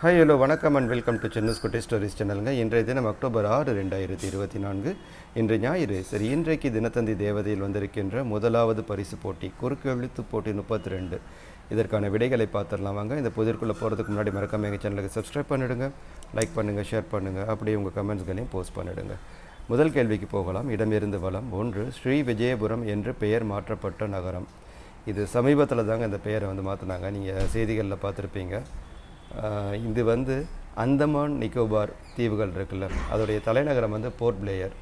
Hi hello வணக்கம் and welcome to சென்னஸ் குட்டி ஸ்டோரிஸ் சேனலுங்க இன்றைய தினம் அக்டோபர் ஆறு ரெண்டாயிரத்தி இருபத்தி நான்கு. இன்று ஞாயிறு சரி இன்றைக்கு தினத்தந்தி தேவதையில் வந்திருக்கின்ற முதலாவது பரிசு போட்டி குறுக்கு எழுத்து போட்டி முப்பத்தி ரெண்டு இதற்கான விடைகளை பார்த்துடலாம் வாங்க. இந்த புதிர்க்குள்ளே போகிறதுக்கு முன்னாடி மறக்காம எங்கள் சேனலுக்கு சப்ஸ்கிரைப் பண்ணிவிடுங்க லைக் பண்ணுங்கள் ஷேர் பண்ணுங்கள் அப்படியே உங்கள் கமெண்ட்ஸ்களையும் போஸ்ட் பண்ணிவிடுங்க முதல் கேள்விக்கு போகலாம். இடமிருந்து வளம் ஒன்று ஸ்ரீ விஜயபுரம் என்று பெயர் மாற்றப்பட்ட நகரம். இது சமீபத்தில் தாங்க இந்த பெயரை வந்து மாற்றினாங்க நீங்கள் செய்திகளில் பார்த்துருப்பீங்க. இது வந்து அந்தமான் நிக்கோபார் தீவுகள் இருக்குல்ல. அதோடைய தலைநகரம் வந்து போர்ட் பிளேயர்.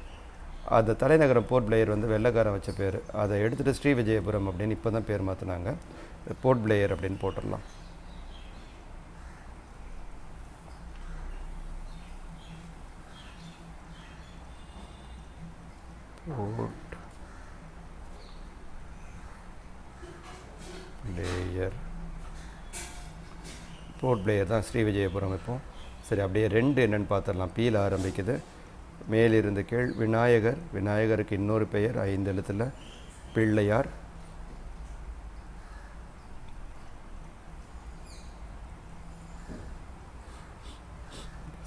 அந்த தலைநகரம் போர்ட் பிளேயர் வந்து வெள்ளக்காரன் வச்ச பேர். அதை எடுத்துகிட்டு ஸ்ரீ விஜயபுரம் அப்படின்னு இப்போ தான் பேர் மாற்றினாங்க போர்ட் பிளேயர் அப்படின்னு போட்டுடலாம். போர்ட் பிளேயர் ஃப்ளோட் பிளேயர் தான் ஸ்ரீ விஜயபுரம் இப்போ சரி அப்படியே ரெண்டு என்னென்னு பார்த்துடலாம். பீல ஆரம்பிக்குது. மேலிருந்து கீழ் விநாயகர். விநாயகருக்கு இன்னொரு பெயர் ஐந்து எழுத்தில் பிள்ளையார்.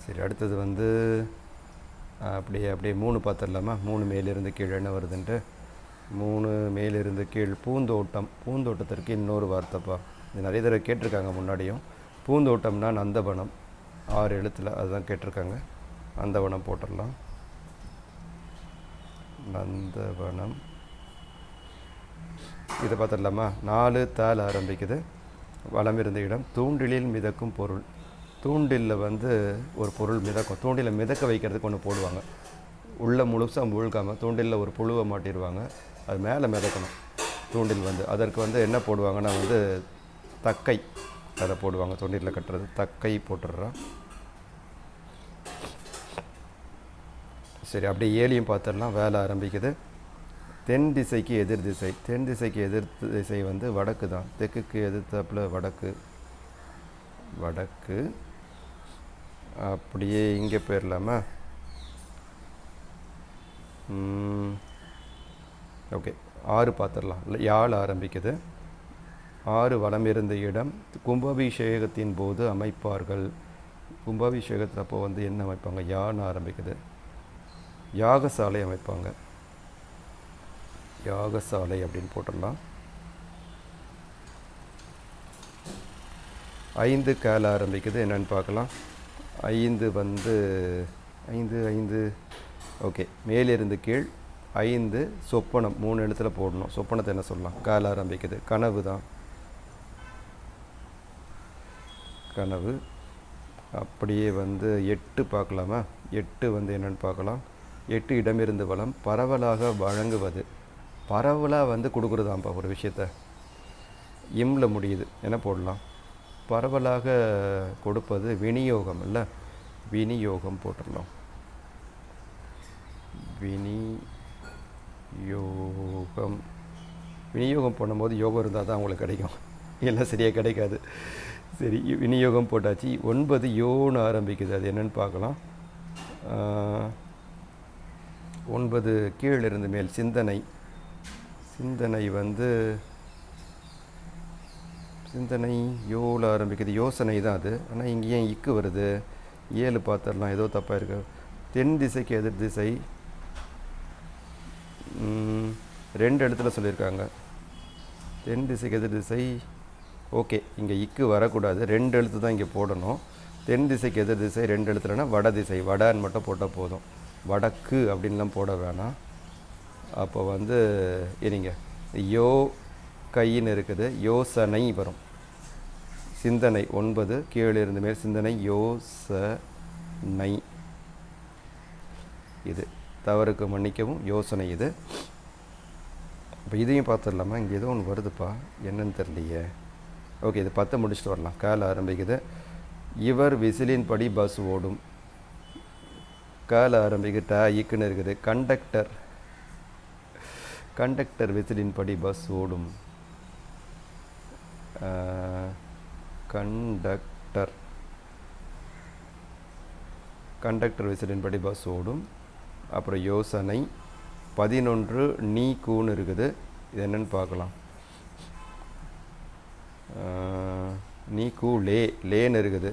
சரி அடுத்தது வந்து அப்படியே அப்படியே மூணு பார்த்துடலாமா? மூணு மேலிருந்து கீழ் என்ன வருதுன்ட்டு. மூணு மேலிருந்து கீழ் பூந்தோட்டம். பூந்தோட்டத்திற்கு இன்னொரு வார்த்தைப்பா. இது நிறைய தடவை கேட்டிருக்காங்க முன்னாடியும். பூந்தோட்டம்னா நந்தவனம். ஆறு எழுத்தில் அதுதான் கேட்டிருக்காங்க. நந்தவனம் போட்டுடலாம். நந்தவனம். இதை பார்த்துடலாமா? நாலு தால் ஆரம்பிக்குது. வளம் இருந்த இடம். தூண்டிலில் மிதக்கும் பொருள். தூண்டிலில் வந்து ஒரு பொருள் மிதக்கும். தூண்டிலை மிதக்க வைக்கிறதுக்கு ஒன்று போடுவாங்க. உள்ள முழுசாக முழுக்காமல் தூண்டிலில் ஒரு புழுவை மாட்டிடுவாங்க. அது மேலே மிதக்கணும். தூண்டில் வந்து. அதற்கு வந்து என்ன போடுவாங்கன்னா வந்து தக்கை. அதை போடுவாங்க தூண்டிலில் கட்டுறது. தக்கை போட்டுடுறோம் சரி அப்படியே ஏலியும் பார்த்துடலாம். வேலை ஆரம்பிக்குது. தென் திசைக்கு எதிர் திசை. தென் திசைக்கு எதிர் திசை வந்து வடக்கு தான். தெற்குக்கு எதிர்த்தாப்புல வடக்கு. வடக்கு. அப்படியே இங்கே போயிடலாமா? ஓகே. ஆறு பார்த்துடலாம். இல்லை யாழ் ஆரம்பிக்குது. ஆறு வளம் இருந்த இடம் கும்பாபிஷேகத்தின் போது அமைப்பார்கள். கும்பாபிஷேகத்தில் அப்போ வந்து என்ன அமைப்பாங்க? யானை ஆரம்பிக்குது. யாகசாலை அமைப்பாங்க. யாகசாலை அப்படின்னு போட்டுடலாம் ஐந்து கேல ஆரம்பிக்குது. என்னென்னு பார்க்கலாம். ஐந்து வந்து ஐந்து ஐந்து ஓகே. மேலிருந்து கீழ் ஐந்து சொப்பனம். மூணு இடத்துல போடணும். சொப்பனத்தை என்ன சொல்லலாம்? கால ஆரம்பிக்குது. கனவு தான் கனவு. அப்படியே வந்து எட்டு பார்க்கலாமா? எட்டு வந்து என்னென்னு பார்க்கலாம். எட்டு இடமிருந்து வளம் பரவலாக வழங்குவது. பரவலாக வந்து கொடுக்குறதாம்ப்பா ஒரு விஷயத்த. இம்ல முடியுது. என்ன போடலாம்? பரவலாக கொடுப்பது விநியோகம் இல்லை? விநியோகம் போட்டுடலாம் விநியோகம். விநியோகம் பண்ணும்போது யோகம் இருந்தால் தான் உங்களுக்கு கிடைக்கும். இல்லை சரியாக கிடைக்காது. சரி விநியோகம் போட்டாச்சு. ஒன்பது யோன்னு ஆரம்பிக்குது. அது என்னன்னு பார்க்கலாம். ஒன்பது கீழ் இருந்து மேல் சிந்தனை. சிந்தனை வந்து சிந்தனை யோவில் ஆரம்பிக்குது. யோசனை தான் அது. ஆனால் இங்கே ஏன் இக்கு வருது? ஏழு பார்த்துடலாம். ஏதோ தப்பாக இருக்கு. தென் திசைக்கு எதிர் திசை. ரெண்டு இடத்துல சொல்லியிருக்காங்க. தென் திசைக்கு எதிர் திசை. ஓகே இங்கே இக்கு வரக்கூடாது. ரெண்டு எழுத்து தான் இங்கே போடணும். தென் திசைக்கு எதிர் திசை ரெண்டு எழுத்துலனா வட திசை. வடன்னு மட்டும் போட்டால் போதும். வடக்கு அப்படின்லாம் போட வேணாம். அப்போ வந்து இருங்க யோ கைன்னு இருக்குது. யோசனை வரும். சிந்தனை ஒன்பது. கீழே இருந்த மேல் சிந்தனை யோசனை. இது. தவறுக்கு மன்னிக்கவும் யோசனை இது. இப்போ இதையும் பார்த்துடலாமா? இங்கே ஏதோ ஒன்று வருதுப்பா. என்னன்னு தெரியலையே. ஓகே இது பத்து முடிச்சுட்டு வரலாம். கால ஆரம்பிக்குது. இவர் விசிலின் படி பஸ் ஓடும். கால ஆரம்பிக்குது ட இக்குன்னு இருக்குது. கண்டக்டர் கண்டக்டர் விசிலின் படி பஸ் ஓடும். கண்டக்டர் கண்டக்டர் விசிலின் படி பஸ் ஓடும். அப்புறம் யோசனை பதினொன்று நீ கூன்னு இருக்குது. இது என்னென்னு பார்க்கலாம். நீ கூ லே லேன்னு இருக்குது.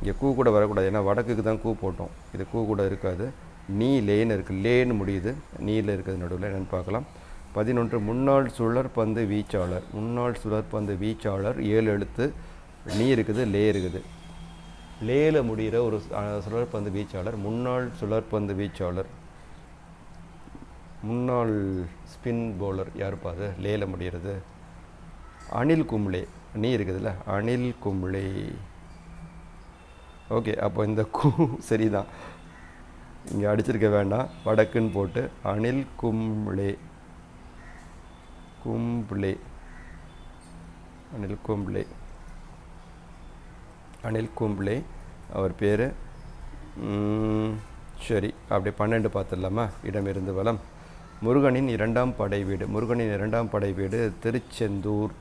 இங்கே கூ கூட வரக்கூடாது. ஏன்னா வடக்குக்கு தான் கூ போட்டோம். இது கூ கூட இருக்காது. நீ லேன்னு இருக்குது லேன்னு முடியுது. நீல இருக்குது நடுவில். என்னென்னு பார்க்கலாம். பதினொன்று முன்னாள் சுழற்பந்து வீச்சாளர். முன்னாள் சுழற்பந்து வீச்சாளர் ஏழு எழுத்து. நீ இருக்குது லே இருக்குது. லேல முடிகிற ஒரு சுழற்பந்து வீச்சாளர். முன்னாள் சுழற்பந்து வீச்சாளர். முன்னாள் ஸ்பின் பவுலர் யாருப்பா அது? லேல முடிகிறது. அனில் கும்ளே நீ இருக்குதுல்ல? அனில் கும்ளே ஓகே அப்போ இந்த கூ சரிதான். இங்கே அடிச்சிருக்க வேண்டாம். வடக்குன்னு போட்டு அனில் கும்ளே கும்ளே அனில் கும்ளே அனில் கும்ளே அவர் பேர்? சரி. அப்படியே பன்னெண்டு பார்த்துடலாமா? இடமிருந்து வளம் முருகனின் இரண்டாம் படை வீடு. முருகனின் இரண்டாம் படை வீடு திருச்செந்தூர்.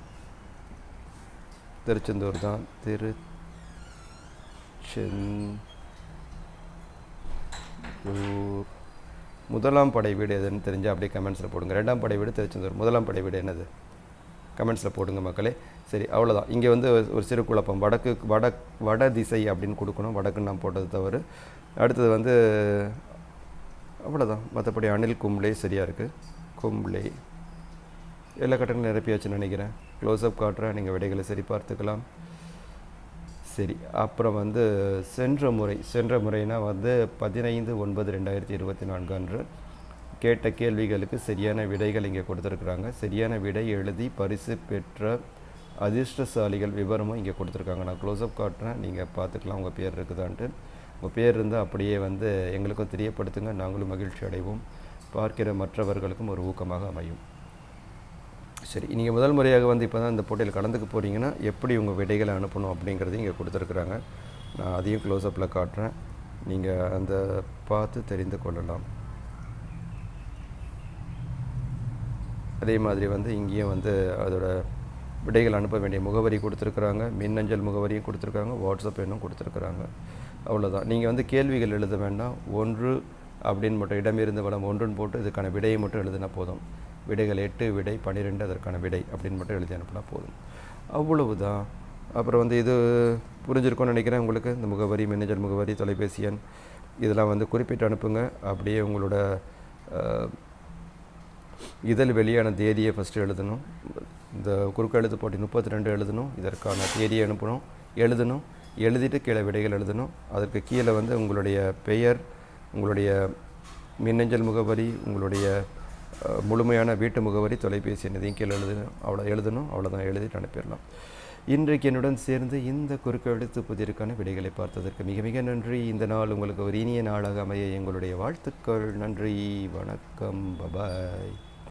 திருச்செந்தூர் தான். திரு செந்தூர் முதலாம் படை வீடு எதுன்னு தெரிஞ்சால் அப்படியே கமெண்ட்ஸில் போடுங்க. ரெண்டாம் படை வீடு திருச்செந்தூர். முதலாம் படை வீடு என்னது? கமெண்ட்ஸில் போடுங்க மக்களே. சரி அவ்வளோதான் இங்கே வந்து ஒரு- சிறு குழப்பம். வடக்கு வட வட திசை அப்படின்னு கொடுக்கணும். வடக்குன்னு நான் போட்டது தவறு. அடுத்தது வந்து அவ்வளோதான் மற்றபடி அனில் கும்ளே சரியாக இருக்குது கும்ளே எல்லா கட்டங்களும் நிரப்பியாச்சுன்னு நினைக்கிறேன். க்ளோஸ்அப் காட்டுறேன். நீங்கள் விடைகளை சரி பார்த்துக்கலாம். சரி அப்புறம் வந்து சென்ற முறை சென்ற முறைனா வந்து பதினைந்து ஒன்பது ரெண்டாயிரத்தி இருபத்தி நான்கு அன்று கேட்ட கேள்விகளுக்கு சரியான விடைகள் இங்கே கொடுத்துருக்குறாங்க. சரியான விடை எழுதி பரிசு பெற்ற அதிர்ஷ்டசாலிகள் விவரமும் இங்கே கொடுத்துருக்காங்க. நான் க்ளோஸ்அப் காட்டுறேன். நீங்கள் பார்த்துக்கலாம். உங்கள் பேர் இருக்குதான்ட்டு. உங்கள் பேர் இருந்தால் அப்படியே வந்து எங்களுக்கும் தெரியப்படுத்துங்க. நாங்களும் மகிழ்ச்சி அடைவோம். பார்க்கிற மற்றவர்களுக்கும் ஒரு ஊக்கமாக அமையும். சரி நீங்கள் முதல் முறையாக வந்து இப்போ தான் இந்த போட்டியில் கலந்துக்க போகிறீங்கன்னா எப்படி உங்கள் விடைகளை அனுப்பணும் அப்படிங்கிறதையும் இங்கே கொடுத்துருக்குறாங்க. நான் அதையும் க்ளோஸ்அப்பில் காட்டுறேன். நீங்கள் அந்த பார்த்து தெரிந்து கொள்ளலாம். அதே மாதிரி வந்து இங்கேயும் வந்து அதோட விடைகள் அனுப்ப வேண்டிய முகவரி கொடுத்துருக்குறாங்க. மின்னஞ்சல் முகவரியும் கொடுத்துருக்காங்க. வாட்ஸ்அப் எண்ணும் கொடுத்துருக்குறாங்க. அவ்வளோதான் நீங்கள் வந்து கேள்விகள் எழுத வேண்டாம். ஒன்று அப்படின்னு மட்டும் இடமிருந்து வளம் ஒன்றுன்னு போட்டு இதுக்கான விடையை மட்டும் எழுதினா போதும். விடைகள் எட்டு விடை பன்னிரெண்டு அதற்கான விடை அப்படின்னு மட்டும் எழுதி அனுப்பினா போதும். அவ்வளவுதான். அப்புறம் வந்து இது புரிஞ்சிருக்கோன்னு நினைக்கிறேன் உங்களுக்கு. இந்த முகவரி மின்னஞ்சல் முகவரி தொலைபேசி எண் இதெல்லாம் வந்து குறிப்பிட்டு அனுப்புங்க. அப்படியே உங்களோட இதழ் வெளியான தேதியை ஃபஸ்ட்டு எழுதணும். இந்த குறுக்கெழுத்து போட்டி முப்பத்தி ரெண்டு எழுதணும். இதற்கான தேதியை அனுப்பணும். எழுதணும். எழுதிட்டு கீழே விடைகள் எழுதணும். அதற்கு கீழே வந்து உங்களுடைய பெயர் உங்களுடைய மின்னஞ்சல் முகவரி உங்களுடைய முழுமையான வீட்டு முகவரி தொலைபேசி என்னதையும் கீழே எழுதணும் அவ்வளோ எழுதணும் அவ்வளோதான் எழுதிட்டு அனுப்பிடலாம். இன்றைக்கு என்னுடன் சேர்ந்து இந்த குறுக்கெழுத்து புதிருக்கான விடைகளை பார்த்ததற்கு மிக மிக நன்றி. இந்த நாள் உங்களுக்கு ஒரு இனிய நாளாக அமைய எங்களுடைய வாழ்த்துக்கள். நன்றி வணக்கம் பபாய்.